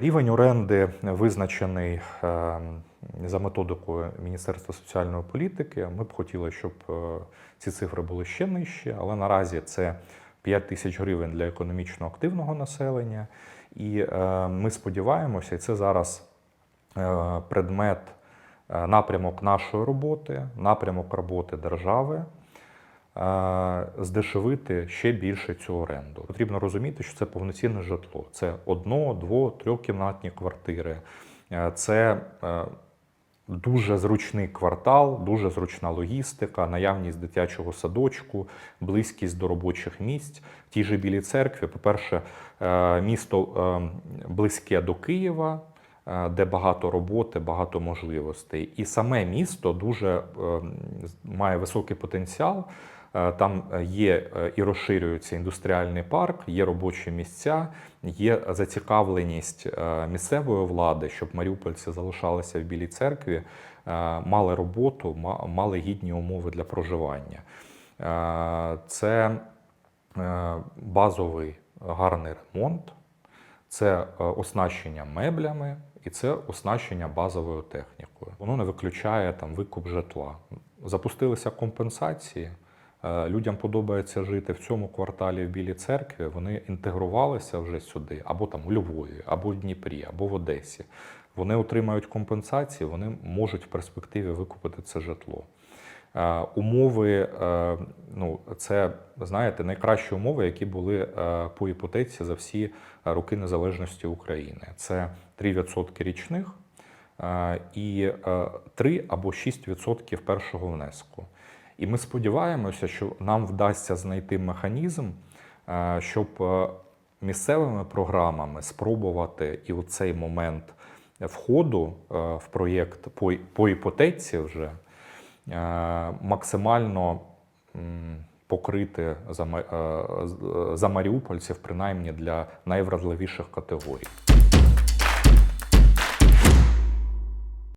Рівень оренди визначений е, за методикою Міністерства соціальної політики. Ми б хотіли, щоб е, ці цифри були ще нижчі, але наразі це 5 тисяч гривень для економічно активного населення. І е, ми сподіваємося, і це зараз е, предмет, напрямок нашої роботи, напрямок роботи держави. Здешевити ще більше цю оренду. Потрібно розуміти, що це повноцінне житло. Це одно, дво, трьохкімнатні квартири. Е, Це е, дуже зручний квартал, дуже зручна логістика, наявність дитячого садочку, близькість до робочих місць. В тій же білій церкві, по-перше, е, місто е, близьке до Києва, де багато роботи, багато можливостей. І саме місто дуже е, має високий потенціал. Е, Там є е, і розширюється індустріальний парк, є робочі місця, є зацікавленість е, місцевої влади, щоб маріупольці залишалися в Білій церкві, е, мали роботу, мали гідні умови для проживання. Е, Це е, базовий гарний ремонт, це е, оснащення меблями і це оснащення базовою технікою. Воно не виключає там викуп житла. Запустилися компенсації. Е, Людям подобається жити в цьому кварталі в Білій церкві. Вони інтегрувалися вже сюди, або там у Львові, або в Дніпрі, або в Одесі. Вони отримають компенсації, вони можуть в перспективі викупити це житло. Е, Умови, е, ну це знаєте, найкращі умови, які були е, по іпотеці за всі роки незалежності України. Це 3% річних і е, 3 або 6% першого внеску. І ми сподіваємося, що нам вдасться знайти механізм, щоб місцевими програмами спробувати і у цей момент входу в проєкт по, по іпотеці вже максимально покрити е, е, за маріупольців, принаймні для найвразливіших категорій.